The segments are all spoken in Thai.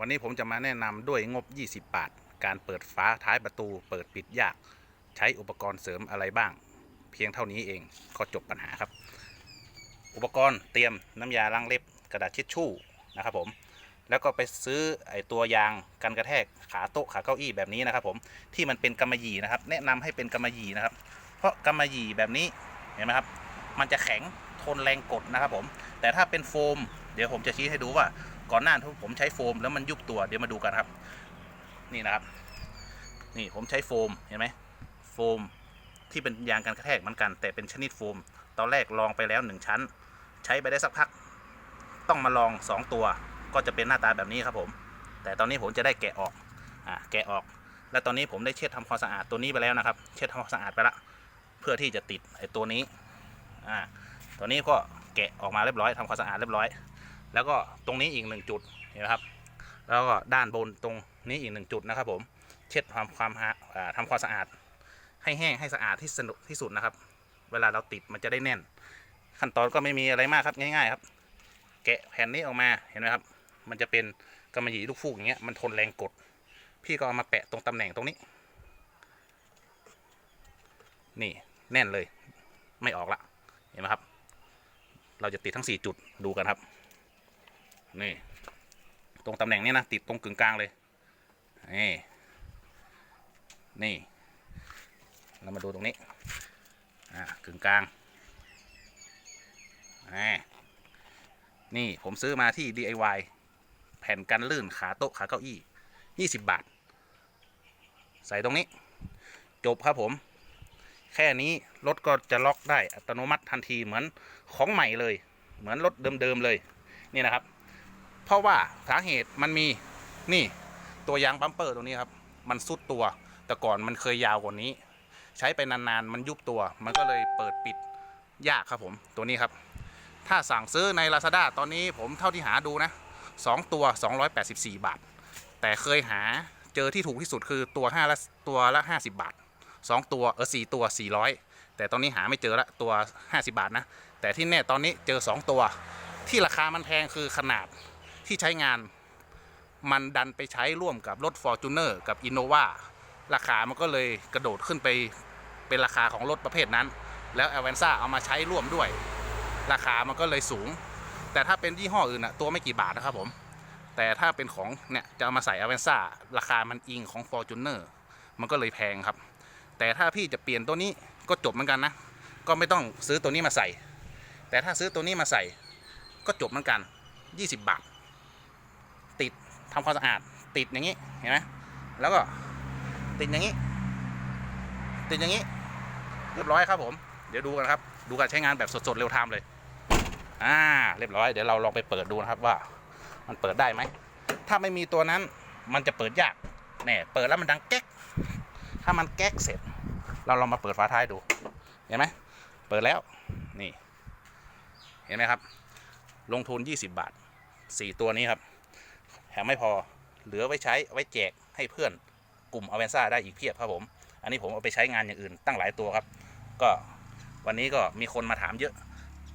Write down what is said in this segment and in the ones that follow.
วันนี้ผมจะมาแนะนำด้วยงบ 20 บาท การเปิดฟ้าท้ายประตู เปิดปิดยาก ใช้อุปกรณ์เสริมอะไรบ้าง เพียงเท่านี้เองก็จบปัญหาครับ อุปกรณ์เตรียมน้ำยาล้างเล็บกระดาษทิชชู่นะครับผมแล้วก็ไปซื้อไอตัวยางกันกระแทกขาโต๊ะขาเก้าอี้แบบนี้นะครับผมที่มันเป็นกำมะหยี่นะครับ แนะนำให้เป็นกำมะหยี่นะครับ เพราะกำมะหยี่แบบนี้เห็นไหมครับ มันจะแข็งทนแรงกดนะครับผมแต่ถ้าเป็นโฟม เดี๋ยวผมจะชี้ให้ดูว่า ก่อนหน้าผมใช้โฟมแล้วมันยุบตัวเดี๋ยวมาดูกันครับ นี่นะครับ นี่ผมใช้โฟมเห็นไหมโฟมที่เป็นยางกันกระแทกเหมือนกัน แต่เป็นชนิดโฟม ตอนแรกลองไปแล้วหนึ่งชั้น ใช้ไปได้สักพัก ต้องมาลองสองตัว ก็จะเป็นหน้าตาแบบนี้ครับผม แต่ตอนนี้ผมจะได้แกะออกอ่าแกะออก และตอนนี้ผมได้เช็ดทำความสะอาดตัวนี้ไปแล้วนะครับ เช็ดทำความสะอาดไปละเพื่อที่จะติดไอ้ตัวนี้อ่าตัวนี้ก็แกะออกมาเรียบร้อยทำความสะอาดเรียบร้อย แล้วก็ตรงนี้อีกหนึ่งจุดเห็นไหมครับ แล้วก็ด้านบนตรงนี้อีกหนึ่งจุดนะครับผม เช็ดความฮะอ่าทำความสะอาด ให้แห้งให้สะอาดที่สนุกที่สุดนะครับ เวลาเราติดมันจะได้แน่น ขั้นตอนก็ไม่มีอะไรมากครับง่าย ๆ ครับ แกะแผ่นนี้ออกมาเห็นไหมครับ มันจะเป็นกำมะหยี่ลูกฟูกอย่างเงี้ยมันทนแรงกด พี่ก็เอามาแปะตรงตำแหน่งตรงนี้ นี่แน่นเลย ไม่ออกละเห็นไหมครับ เราจะติดทั้ง 4 จุดดูกันครับ นี่ ตรงตำแหน่งนี้นะ ติดตรงกึ่งกลางเลย นี่ นี่ เรามาดูตรงนี้ อ่ากึ่งกลางอ่นี่ผมซื้อมาที่ DIY แผ่นกันลื่นขาโต๊ะขาเก้าอี้ 20 บาท ใส่ตรงนี้ จบครับผม แค่นี้ รถก็จะล็อกได้อัตโนมัติทันทีเหมือนของใหม่เลย เหมือนรถเดิม ๆ เลย นี่นะครับ เพราะว่าสาเหตุมันมีนี่ตัวยางบัมเปอร์ตรงนี้ครับ มันสุดตัว แต่ก่อนมันเคยยาวกว่านี้ ใช้ไปนานๆ มันยุบตัว มันก็เลยเปิดปิดยากครับผม ตัวนี้ครับ ถ้าสั่งซื้อใน Lazada ตอนนี้ผมเท่าที่หาดูนะ 2 ตัว 284 บาท แต่เคยหาเจอที่ถูกที่สุดคือตัว5ละตัวละ 50 บาท 2 ตัวเออ4ตัว 400 แต่ตอนนี้หาไม่เจอละตัว 50 บาทนะ แต่ที่แน่ตอนนี้เจอ 2 ตัว ที่ราคามันแพงคือขนาด ที่ใช้งาน มันดันไปใช้ร่วมกับรถ Fortuner กับ Innova ราคามันก็เลยกระโดดขึ้นไปเป็นราคาของรถประเภทนั้น แล้ว a v a n z a เอามาใช้ร่วมด้วย ราคามันก็เลยสูง แต่ถ้าเป็นยี่ห้ออื่นอะตัวไม่กี่บาทนะครับผม แต่ถ้าเป็นของเนี่ยจะเอามาใส่ a v a n z a ราคามันอิงของ Fortuner มันก็เลยแพงครับ แต่ถ้าพี่จะเปลี่ยนตัวนี้ก็จบเหมือนกันนะ ก็ไม่ต้องซื้อตัวนี้มาใส่ แต่ถ้าซื้อตัวนี้มาใส่ก็จบเหมือนกัน 20 บาท ติดทำความสะอาดติดอย่างนี้เห็นไหมแล้วก็ติดอย่างนี้ ติดอย่างนี้ เรียบร้อยครับผม เดี๋ยวดูกันครับ ดูการใช้งานแบบสดๆเร็วไทม์เลยอ่าเรียบร้อยเดี๋ยวเราลองไปเปิดดูนะครับว่า มันเปิดได้ไหมถ้าไม่มีตัวนั้นมันจะเปิดยากแน่เปิดแล้วมันดังแก๊กถ้ามันแก๊กเสร็จ เราลองมาเปิดฝาท้ายดูเห็นไหมเปิดแล้วนี่เห็นไหมครับ ลงทุน 20 บาท 4 ตัวนี้ครับ แถมไม่พอเหลือไว้ใช้ไว้แจกให้เพื่อนกลุ่มอเวนซ่าได้อีกเพียบครับผม อันนี้ผมเอาไปใช้งานอย่างอื่นตั้งหลายตัวครับ ก็วันนี้ก็มีคนมาถามเยอะ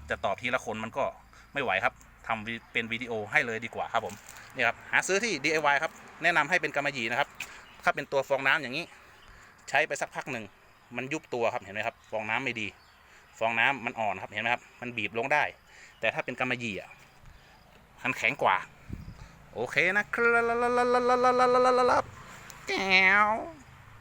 จะตอบทีละคนมันก็ไม่ไหวครับทำเป็นวิดีโอให้เลยดีกว่าครับผมนี่ครับหาซื้อที่ DIY ครับ แนะนำให้เป็นกำมะหยี่นะครับ ถ้าเป็นตัวฟองน้ำอย่างนี้ ใช้ไปสักพักหนึ่งมันยุบตัวครับเห็นไหมครับ ฟองน้ำไม่ดี ฟองน้ำมันอ่อนครับเห็นไหมครับ มันบีบลงได้ แต่ถ้าเป็นกำมะหยี่อะมันแข็งกว่า โอเคนะครับแก้ว